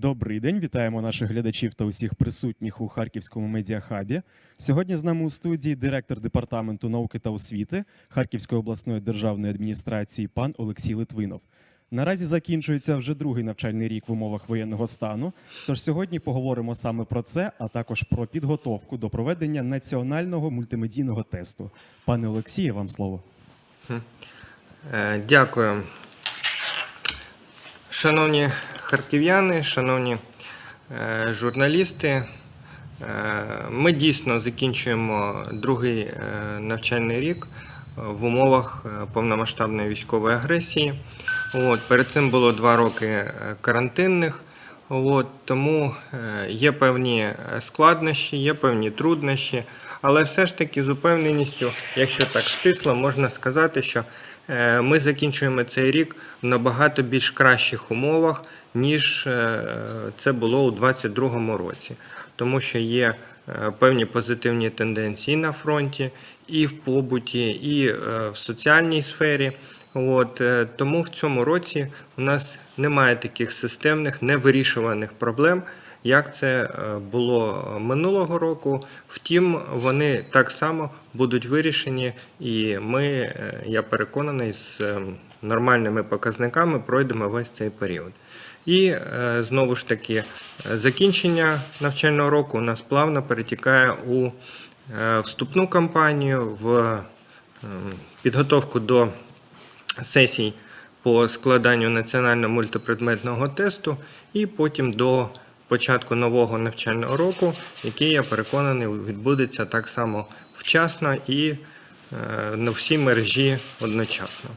Добрий день, вітаємо наших глядачів та усіх присутніх у Харківському медіахабі. Сьогодні з нами у студії директор департаменту науки та освіти Харківської обласної державної адміністрації пан Олексій Литвинов. Наразі закінчується вже другий навчальний рік в умовах воєнного стану. Тож сьогодні поговоримо саме про це, а також про підготовку до проведення національного мультимедійного тесту. Пане Олексіє, вам слово. Е, Дякую. Шановні харків'яни, шановні е, журналісти, е, ми дійсно закінчуємо другий е, навчальний рік в умовах повномасштабної військової агресії. От, перед цим було два роки карантинних. От, тому є певні складнощі, є певні труднощі, але все ж таки з упевненістю, якщо так стисло, можна сказати, що е, ми закінчуємо цей рік в набагато більш кращих умовах, ніж е, це було у 2022 році, тому що є е, певні позитивні тенденції на фронті, і в побуті, і в соціальній сфері. От, тому в цьому році у нас немає таких системних невирішуваних проблем, як це е, було минулого року. Втім, вони так само будуть вирішені, і ми, е, я переконаний, з е, нормальними показниками пройдемо весь цей період. І е, знову ж таки, е, закінчення навчального року у нас плавно перетікає у е, вступну кампанію, в е, підготовку до сесій по складанню національного мультипредметного тесту і потім до початку нового навчального року, який, я переконаний, відбудеться так само вчасно і е, на всі мережі одночасно.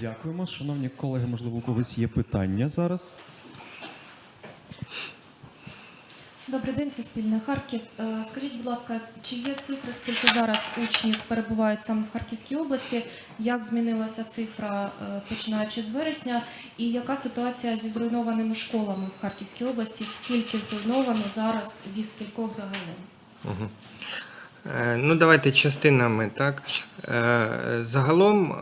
Дякуємо, шановні колеги. Можливо, у когось є питання зараз. Добрий день, Суспільне Харків. Е, Скажіть, будь ласка, чи є цифри, скільки зараз учнів перебувають саме в Харківській області? Як змінилася цифра е, починаючи з вересня? І яка ситуація зі зруйнованими школами в Харківській області? Скільки зруйновано зараз зі скількох загалом? Е, Ну, давайте частинами. Так? Загалом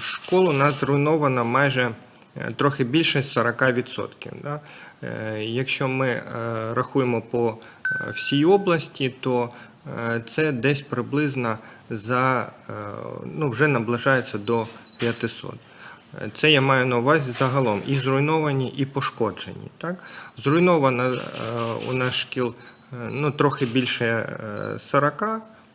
школ у нас зруйновано майже трохи більше 40%. Да? Е, Якщо ми е, рахуємо по е, всій області, то е, це десь приблизно за е, ну, вже наближається до 500. Е, Це я маю на увазі загалом і зруйновані, і пошкоджені. Так? Зруйновано е, у нас шкіл е, ну, трохи більше е, 40,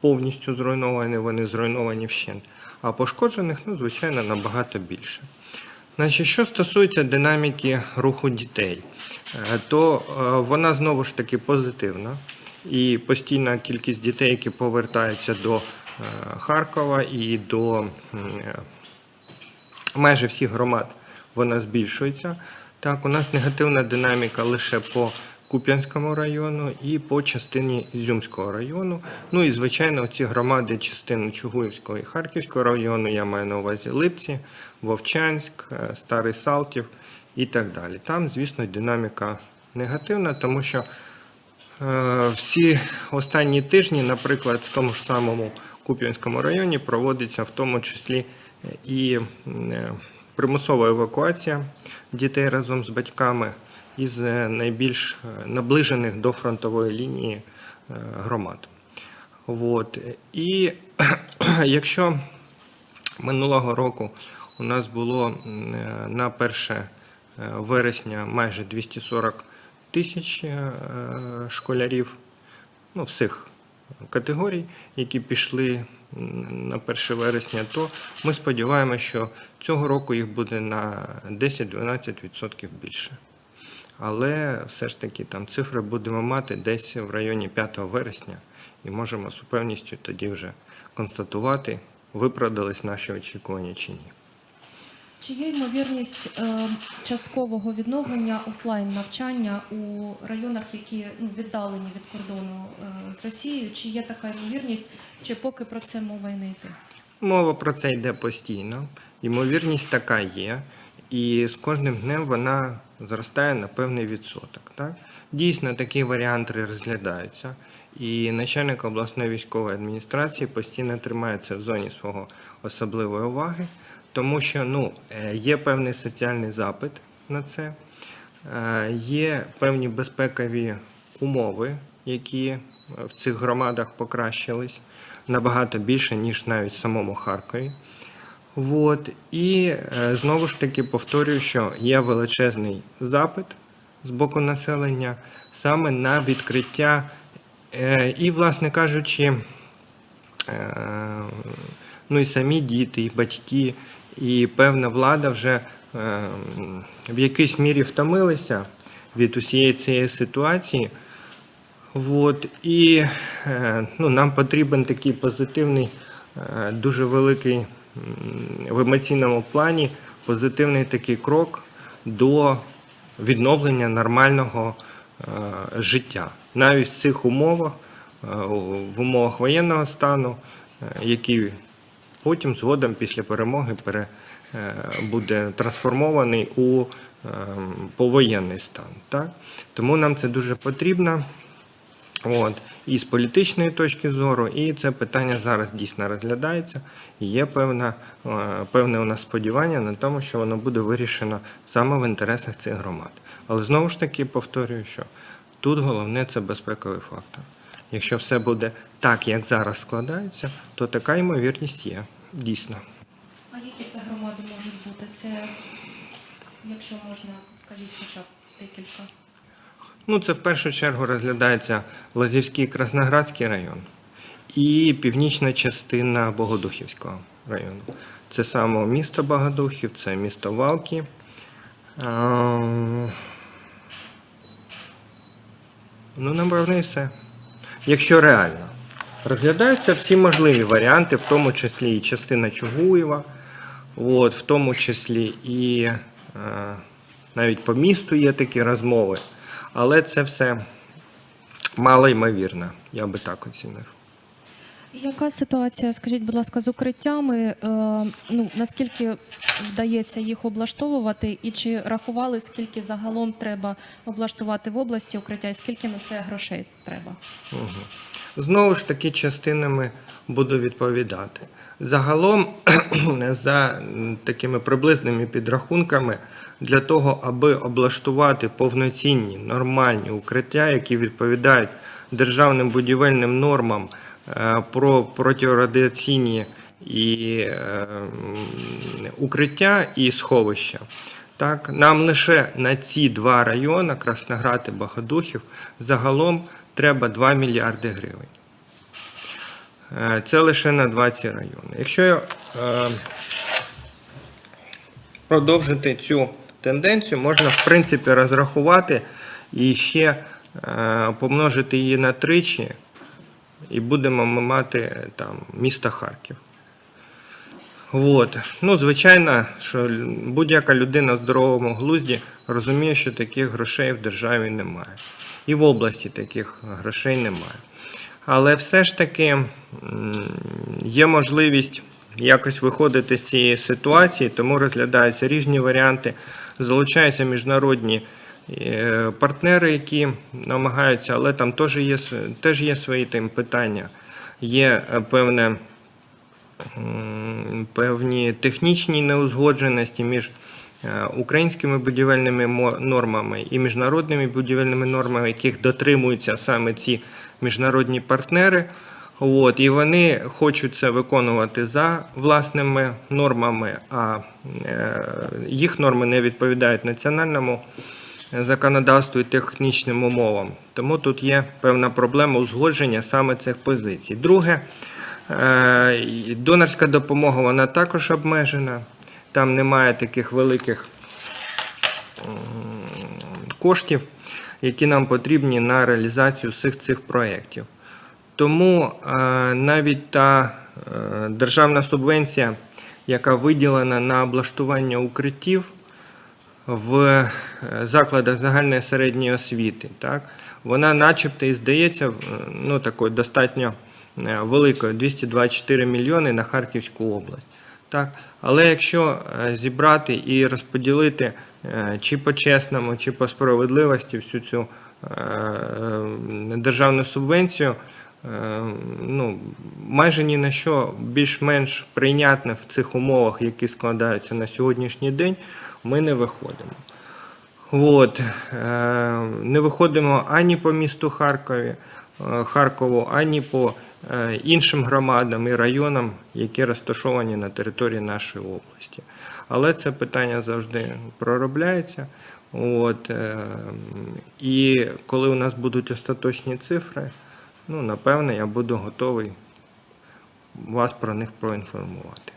повністю зруйновані, вони зруйновані вщент. А пошкоджених, ну, звичайно, набагато більше. Значить, що стосується динаміки руху дітей, е, то е, вона знову ж таки позитивна. І постійна кількість дітей, які повертаються до е, Харкова і до майже всіх громад вона збільшується. Так, у нас негативна динаміка лише по Куп'янському району і по частині Ізюмського району. Ну і звичайно, ці громади частини Чугуївського і Харківського району, я маю на увазі Липці, Вовчанськ, е, Старий Салтів і так далі. Там, звісно, динаміка негативна, тому що Е, Всі останні тижні, наприклад, в тому ж самому Куп'янському районі проводиться в тому числі е, і е, примусова евакуація дітей разом з батьками із е, найбільш е, наближених до фронтової лінії е, громад. От. І якщо минулого року у нас було на 1 е, вересня майже 240 тисяч школярів ну, всіх категорій, які пішли на 1 вересня, то ми сподіваємося, що цього року їх буде на 10-12% більше. Але все ж таки там цифри будемо мати десь в районі 5 вересня, і можемо з упевністю тоді вже констатувати, виправдались наші очікування чи ні. Чи є ймовірність е, часткового відновлення офлайн навчання у районах, які ну, віддалені від кордону е, з Росією? Чи є така ймовірність, чи поки про це мова й не йде? Мова про це йде постійно. Ймовірність така є, і з кожним днем вона зростає на певний відсоток. Так? Дійсно, такі варіанти розглядаються. І начальник обласної військової адміністрації постійно тримає це в зоні свого особливої уваги. тому що ну, е, є певний соціальний запит на це, е, є певні безпекові умови, які е, в цих громадах покращились набагато більше, ніж навіть в самому Харкові. От. І е, знову ж таки повторюю, що є величезний запит з боку населення саме на відкриття, е, і, власне кажучи, е, ну і самі діти, і батьки, і певна влада вже в якійсь мірі втомилися від усієї цієї ситуації. От, і ну, нам потрібен такий позитивний, дуже великий в емоційному плані позитивний такий крок до відновлення нормального е, життя. Навіть в цих умовах, е, в умовах воєнного стану, е, який потім згодом після перемоги пере, буде трансформований у е, повоєнний стан. Так? Тому нам це дуже потрібно. От. І з політичної точки зору, і це питання зараз дійсно розглядається. І є певна, е, певне у нас сподівання на тому, що воно буде вирішено саме в інтересах цих громад. Але знову ж таки повторюю, що тут головне це безпековий фактор. Якщо все буде так, як зараз складається, то така ймовірність є дійсно. А які це громади можуть бути? Це, якщо можна, скажіть хоча б декілька. Ну, це в першу чергу розглядається Лазівський Красноградський район і північна частина Богодухівського району. Це саме місто Богодухів, це місто Валки. Ну, напевно, і все. Якщо реально. Розглядаються всі можливі варіанти, в тому числі і частина Чугуєва, от, в тому числі і е, навіть по місту є такі розмови. Але це все мало ймовірно, я би так оцінив. Яка ситуація, скажіть, будь ласка, з укриттями? Е, ну наскільки вдається їх облаштовувати, і чи рахували, скільки загалом треба облаштувати в області укриття, і скільки на це грошей треба? Угу. Знову ж таки, частинами буду відповідати. Загалом, за такими приблизними підрахунками, для того, аби облаштувати повноцінні нормальні укриття, які відповідають державним будівельним нормам е, про протирадіаційні і е, укриття і сховища. Так, нам лише на ці два райони, Красноград і Богодухів, загалом треба 2 мільярди гривень. Е, Це лише на 20 райони. Якщо е, продовжити цю тенденцію, можна в принципі розрахувати і ще е, помножити її на тричі, і будемо ми мати там місто Харків. От. Ну, звичайно, що будь-яка людина в здоровому глузді розуміє, що таких грошей в державі немає. І в області таких грошей немає. Але все ж таки є можливість якось виходити з цієї ситуації, тому розглядаються різні варіанти, залучаються міжнародні е, партнери, які намагаються, але там теж є, теж є свої там питання. Є е, певне певні технічні неузгодженості між е, українськими будівельними нормами і міжнародними будівельними нормами, яких дотримуються саме ці міжнародні партнери. От, і вони хочуть це виконувати за власними нормами, а е, їх норми не відповідають національному законодавству і технічним умовам. Тому тут є певна проблема узгодження саме цих позицій. Друге, е, донорська допомога вона також обмежена. Там немає таких великих коштів, які нам потрібні на реалізацію всіх цих проєктів. Тому е, навіть та е, державна субвенція, яка виділена на облаштування укриттів в е, закладах загальної середньої освіти, так, вона начебто і здається ну, такою достатньо великою 224 мільйони на Харківську область. Так? Але якщо зібрати і розподілити чи по-чесному, чи по справедливості всю цю державну субвенцію, ну, майже ні на що більш-менш прийнятне в цих умовах, які складаються на сьогоднішній день, ми не виходимо. От, е, не виходимо ані по місту Харкові, е, Харкову, ані по е, іншим громадам і районам, які розташовані на території нашої області. Але це питання завжди проробляється. От, е, і коли у нас будуть остаточні цифри, ну, напевне, я буду готовий вас про них проінформувати.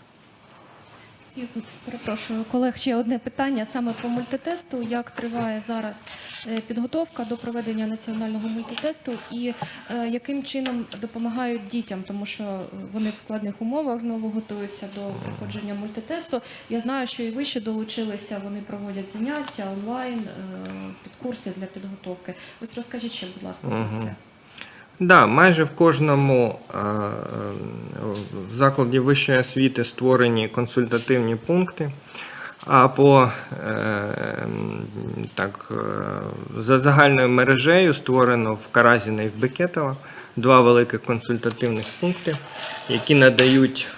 Перепрошую, колег, ще одне питання саме по мультитесту. Як триває зараз е, підготовка до проведення національного мультитесту і е, яким чином допомагають дітям, тому що вони в складних умовах знову готуються до проходження мультитесту. Я знаю, що і ви ще долучилися, вони проводять заняття онлайн, е, підкурси для підготовки. Ось розкажіть ще, будь ласка, про це. Да, майже в кожному е, закладі вищої освіти створені консультативні пункти. А по е, так, е, за загальною мережею створено в Каразіна і в Бекетова два великих консультативних пункти, які надають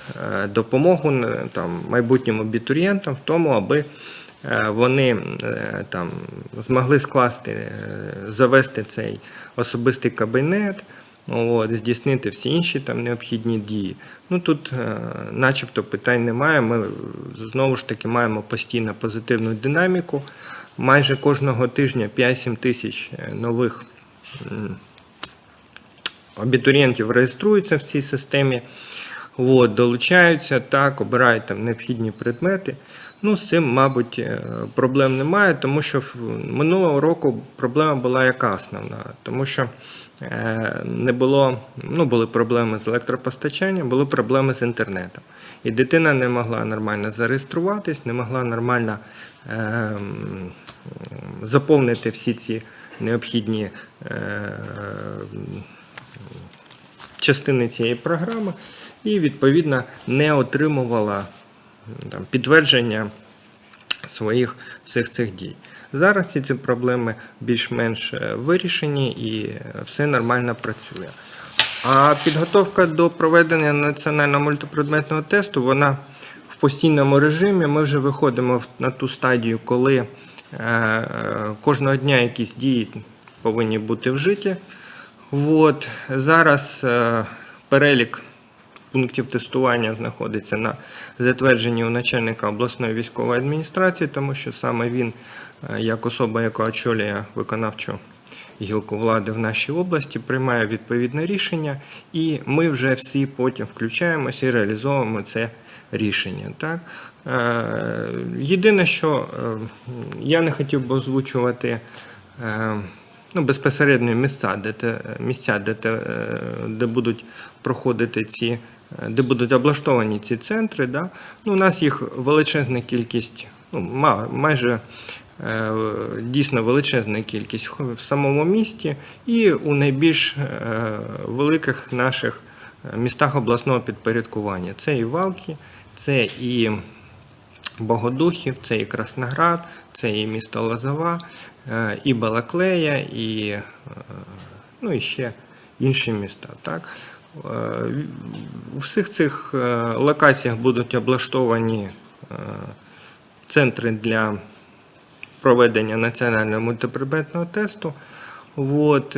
допомогу там, майбутнім абітурієнтам в тому, аби вони е, там, змогли скласти, е, завести цей особистий кабінет, от, здійснити всі інші там необхідні дії. Ну тут, е, начебто, питань немає. Ми е, знову ж таки маємо постійно позитивну динаміку. Майже кожного тижня 5-7 тисяч е, нових абітурієнтів реєструються в цій системі. От, долучаються, так, обирають там необхідні предмети. Ну, з цим, мабуть, е, проблем немає, тому що минулого року проблема була яка основна, тому що е, не було, ну, були проблеми з електропостачанням, були проблеми з інтернетом. І дитина не могла нормально зареєструватись, не могла нормально е, заповнити всі ці необхідні е, частини цієї програми і, відповідно, не отримувала там, підтвердження своїх всіх цих дій. Зараз ці, проблеми більш-менш е, вирішені і все нормально працює. А підготовка до проведення національного мультипредметного тесту, вона в постійному режимі. Ми вже виходимо на ту стадію, коли е, кожного дня якісь дії повинні бути вжиті. От. Зараз е, перелік пунктів тестування знаходиться на затвердженні у начальника обласної військової адміністрації, тому що саме він, е, як особа, яка очолює виконавчу гілку влади в нашій області, приймає відповідне рішення, і ми вже всі потім включаємося і реалізовуємо це рішення. Так? Е, Єдине, що е, я не хотів би озвучувати. ну, безпосередньо місця, де те, місця, де, те, де будуть проходити ці, де будуть облаштовані ці центри. Да? Ну, у нас їх величезна кількість, ну, майже е, дійсно величезна кількість в самому місті і у найбільш е, великих наших е, містах обласного підпорядкування. Це і Валки, це і Богодухів, це і Красноград, це і місто Лозова, і Балаклея, і, ну, і ще інші міста. Так? Е, У всіх цих е, локаціях будуть облаштовані е, центри для проведення національного мультипредметного тесту. От,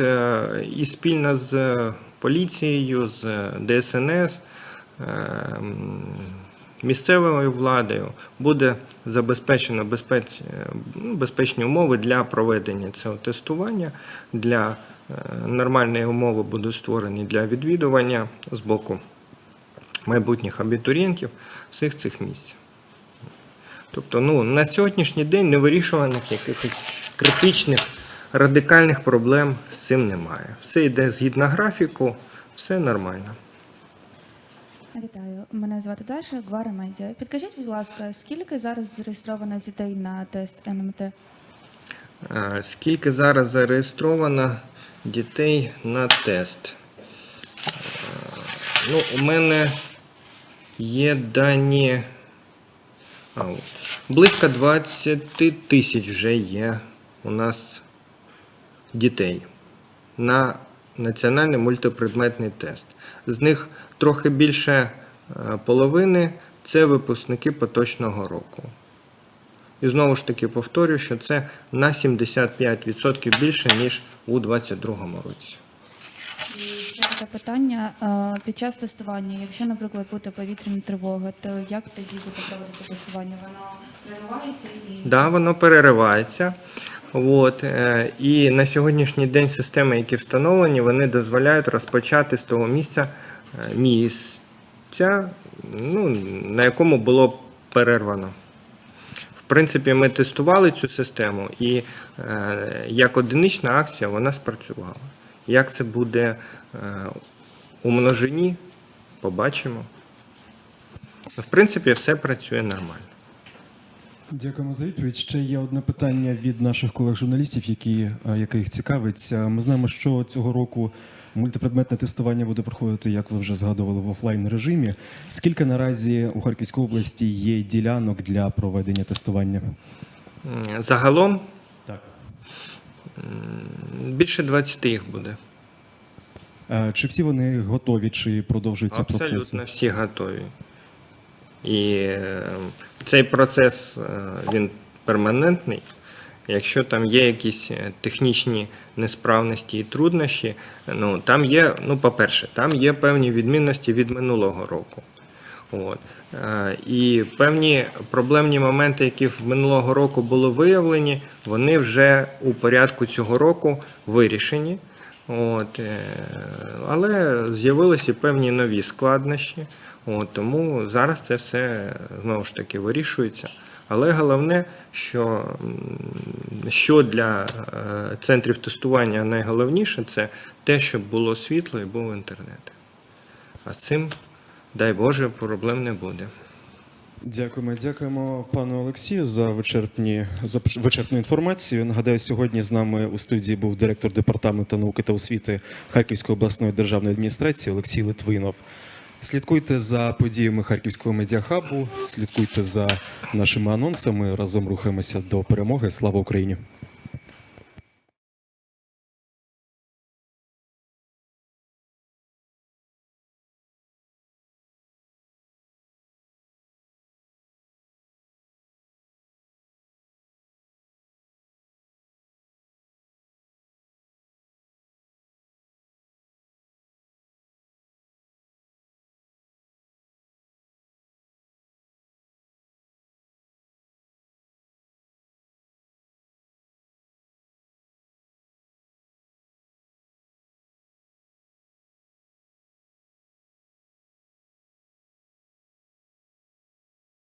і спільно з поліцією, з ДСНС, місцевою владою буде забезпечено безпеч, е, ну, безпечні умови для проведення цього тестування. Для е, нормальні умови будуть створені для відвідування з боку майбутніх абітурієнтів всіх цих місць. Тобто, ну, на сьогоднішній день невирішуваних якихось критичних, радикальних проблем з цим немає. Все йде згідно графіку, все нормально. Вітаю, мене звати Даша, Гвара Медіа. Підкажіть, будь ласка, скільки зараз зареєстровано дітей на тест НМТ? Е, Скільки зараз зареєстровано дітей на тест? Е, Ну, у мене є дані. А. Близько 20 тисяч вже є у нас дітей на національний мультипредметний тест. З них трохи більше е, половини це випускники поточного року. І знову ж таки повторюю, що це на 75% більше, ніж у 2022 році. І ще таке питання. Е, Під час тестування, якщо, наприклад, буде повітряна тривога, то як тоді буде проводити тестування? Воно переривається і Да, воно переривається. От, е, і на сьогоднішній день системи, які встановлені, вони дозволяють розпочати з того місця е, місця, ну, на якому було перервано. В принципі, ми тестували цю систему, і е, як одинична акція вона спрацювала. Як це буде у множині, побачимо. В принципі, все працює нормально. Дякуємо за відповідь. Ще є одне питання від наших колег-журналістів, які, е, їх цікавить. Е, Ми знаємо, що цього року мультипредметне тестування буде проходити, як ви вже згадували, в офлайн режимі. Скільки наразі у Харківській області є ділянок для проведення тестування? Загалом Так. Більше 20 їх буде. Е, Чи всі вони готові, чи продовжуються Абсолютно процеси? всі готові. І е, цей процес е, він перманентний. Якщо там є якісь е, технічні несправності і труднощі, ну там є, ну, по-перше, там є певні відмінності від минулого року. От. І певні проблемні моменти, які минулого року були виявлені, вони вже у порядку цього року вирішені. От, але з'явилися певні нові складнощі. От, тому зараз це все знову ж таки вирішується. Але головне, що, що для е, центрів тестування найголовніше, це те, щоб було світло і був інтернет. А цим, дай Боже, проблем не буде. Дякуємо, дякуємо пану Олексію за вичерпні за вичерпну інформацію. Нагадаю, сьогодні з нами у студії був директор департаменту науки та освіти Харківської обласної державної адміністрації Олексій Литвинов. Слідкуйте за подіями Харківського медіахабу, слідкуйте за нашими анонсами. Разом рухаємося до перемоги. Слава Україні!